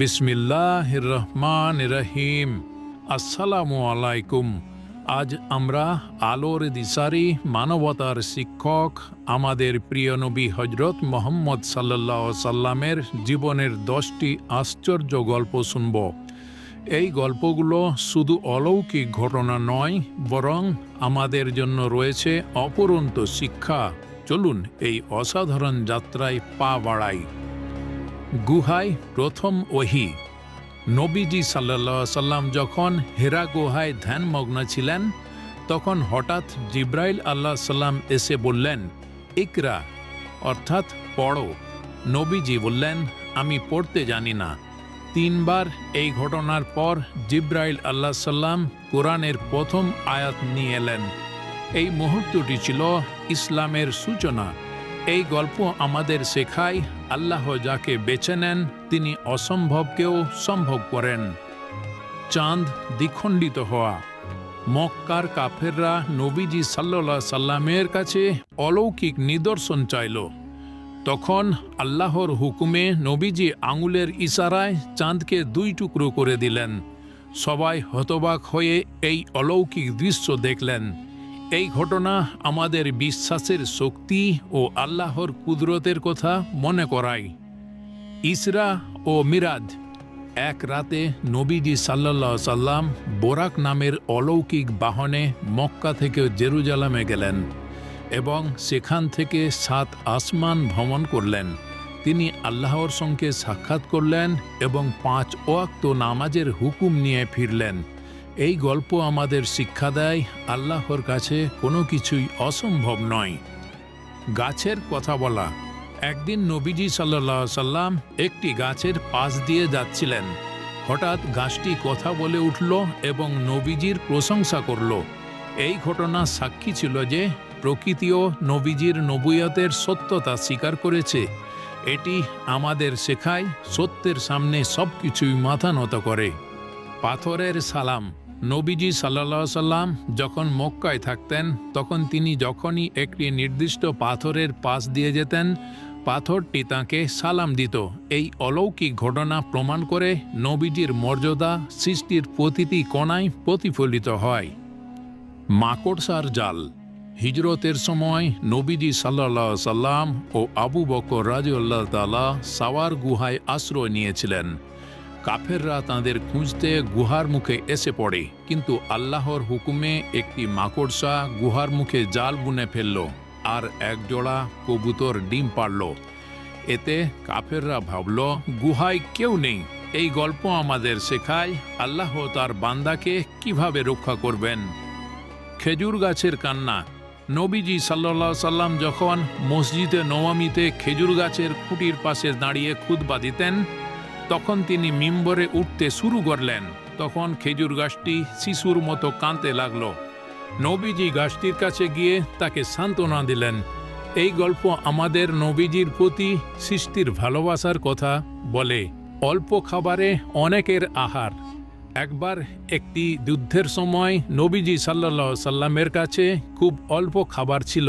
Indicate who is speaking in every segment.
Speaker 1: বিসমিল্লাহ রহমান রহিম আসসালামু আলাইকুম। আজ আমরা আলোর দিশারি মানবতার শিক্ষক আমাদের প্রিয় নবী হজরত মোহাম্মদ সাল্লাহ সাল্লামের জীবনের দশটি আশ্চর্য গল্প শুনব। এই গল্পগুলো শুধু অলৌকিক ঘটনা নয়, বরং আমাদের জন্য রয়েছে অপরন্ত শিক্ষা। চলুন এই অসাধারণ যাত্রায় পা বাড়াই। গুহায় প্রথম ওহি। নবীজি সাল্লা সাল্লাম যখন হেরা গুহায় ধ্যানমগ্ন ছিলেন, তখন হঠাৎ জিব্রাইল আল্লাহ সাল্লাম এসে বললেন, ইকরা অর্থাৎ পড়ো। নবীজি বললেন, আমি পড়তে জানি না। তিনবার এই ঘটনার পর জিব্রাইল আল্লাহ সাল্লাম কোরআনের প্রথম আয়াত নিয়ে এলেন। এই মুহূর্তটি ছিল ইসলামের সূচনা। এই গল্প আমাদের শেখায়, আল্লাহ যাকে বেছে নেন, তিনি অসম্ভবকেও সম্ভব করেন। চাঁদ দ্বিখণ্ডিত হওয়া। মক্কার কাফেররা নবীজি সাল্লা সাল্লামের কাছে অলৌকিক নিদর্শন চাইল। তখন আল্লাহর হুকুমে নবীজি আঙুলের ইশারায় চাঁদকে দুই টুকরো করে দিলেন। সবাই হতবাক হয়ে এই অলৌকিক দৃশ্য দেখলেন। এই ঘটনা আমাদের বিশ্বাসের শক্তি ও আল্লাহর কুদরতের কথা মনে করায়। ইসরা ও মিরাজ এক রাতে নবীজি সাল্লাহ সাল্লাম বোরাক নামের অলৌকিক বাহনে মক্কা থেকে জেরুজালামে গেলেন এবং সেখান থেকে সাত আসমান ভ্রমণ করলেন। তিনি আল্লাহর সঙ্গে সাক্ষাৎ করলেন এবং পাঁচ ওয়াক্ত নামাজের হুকুম নিয়ে ফিরলেন। এই গল্প আমাদের শিক্ষা দেয়, আল্লাহর কাছে কোনো কিছুই অসম্ভব নয়। গাছের কথা বলা। একদিন নবীজি সাল্লা সাল্লাম একটি গাছের পাশ দিয়ে যাচ্ছিলেন। হঠাৎ গাছটি কথা বলে উঠল এবং নবীজির প্রশংসা করল। এই ঘটনা সাক্ষী ছিল যে, প্রকৃতিও নবীজির নবুয়তের সত্যতা স্বীকার করেছে। এটি আমাদের শেখায় সত্যের সামনে সব কিছুই মাথা নত করে। পাথরের সালাম। নবীজি সাল্লা সাল্লাম যখন মক্কায় থাকতেন, তখন তিনি যখনই একটি নির্দিষ্ট পাথরের পাশ দিয়ে যেতেন, পাথরটি তাঁকে সালাম দিত। এই অলৌকিক ঘটনা প্রমাণ করে নবীজির মর্যাদা সৃষ্টির প্রতিটি কণায় প্রতিফলিত হয়। মাকড়সার জাল। হিজরতের সময় নবীজি সাল্লা সাল্লাম ও আবু বকর রাজিউল্লাহ তালা সাওয়ার গুহায় আশ্রয় নিয়েছিলেন। কাফেররা তাদের খুঁজতে গুহার মুখে এসে পড়ে, কিন্তু আল্লাহর হুকুমে একটি মাকড়সা গুহার মুখে জাল বুনে ফেলল আর একজোড়া কবুতর ডিম পারল এতে কাফেররা ভাবল, গুহায় কেউ নেই। এই গল্প আমাদের শেখায় আল্লাহ তার বান্দাকে কীভাবে রক্ষা করবেন? খেজুর গাছের কান্না। নবীজি সাল্লা সাল্লাম যখন মসজিদে নওয়ামিতে খেজুর গাছের খুঁটির পাশে দাঁড়িয়ে খুতবা দিতেন তখন তিনি মিম্বরে উঠতে শুরু করলেন। তখন খেজুর গাছটি শিশুর মতো কাঁদতে লাগল। নবীজি গাছটির কাছে গিয়ে তাকে সান্ত্বনা দিলেন, এই গল্প আমাদের নবীজির প্রতি সৃষ্টির ভালোবাসার কথা বলে, অল্প খাবারে অনেকের আহার। একবার একটি যুদ্ধের সময় নবীজি সাল্লা সাল্লামের কাছে খুব অল্প খাবার ছিল।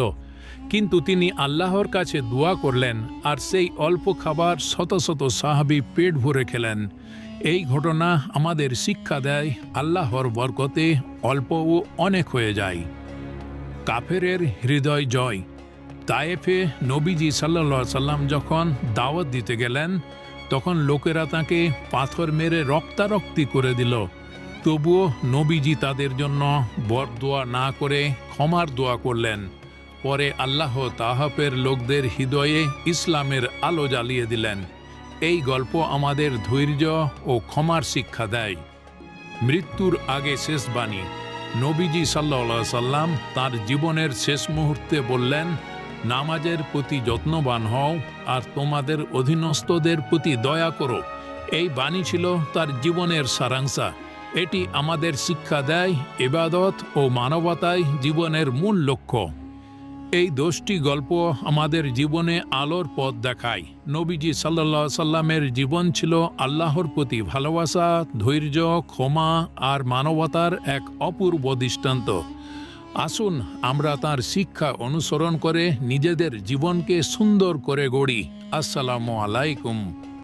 Speaker 1: কিন্তু তিনি আল্লাহর কাছে দোয়া করলেন আর সেই অল্প খাবার শত শত সাহাবি পেট ভরে খেলেন। এই ঘটনা আমাদের শিক্ষা দেয় আল্লাহর বরকতে অল্পও অনেক হয়ে যায়। কাফেরের হৃদয় জয়। তায়েফে নবীজি সাল্লা সাল্লাম যখন দাওয়াত দিতে গেলেন, তখন লোকেরা তাকে পাথর মেরে রক্তারক্তি করে দিল। তবুও নবীজি তাদের জন্য বরদোয়া না করে ক্ষমার দোয়া করলেন। পরে আল্লাহ তাহাপের লোকদের হৃদয়ে ইসলামের আলো জ্বালিয়ে দিলেন। এই গল্প আমাদের ধৈর্য ও ক্ষমার শিক্ষা দেয়। মৃত্যুর আগে শেষ বাণী। নবীজি সাল্লা সাল্লাম তার জীবনের শেষ মুহূর্তে বললেন, নামাজের প্রতি যত্নবান হও আর তোমাদের অধীনস্থদের প্রতি দয়া করো। এই বাণী ছিল তার জীবনের সারাংশা। এটি আমাদের শিক্ষা দেয়, ইবাদত ও মানবতায় জীবনের মূল লক্ষ্য। এই দোষটি গল্প আমাদের জীবনে আলোর পথ দেখায়। নবীজি সাল্লা সাল্লামের জীবন ছিল আল্লাহর প্রতি ভালোবাসা, ধৈর্য, ক্ষমা আর মানবতার এক অপূর্ব দৃষ্টান্ত। আসুন আমরা তার শিক্ষা অনুসরণ করে নিজেদের জীবনকে সুন্দর করে গড়ি। আসসালামু আলাইকুম।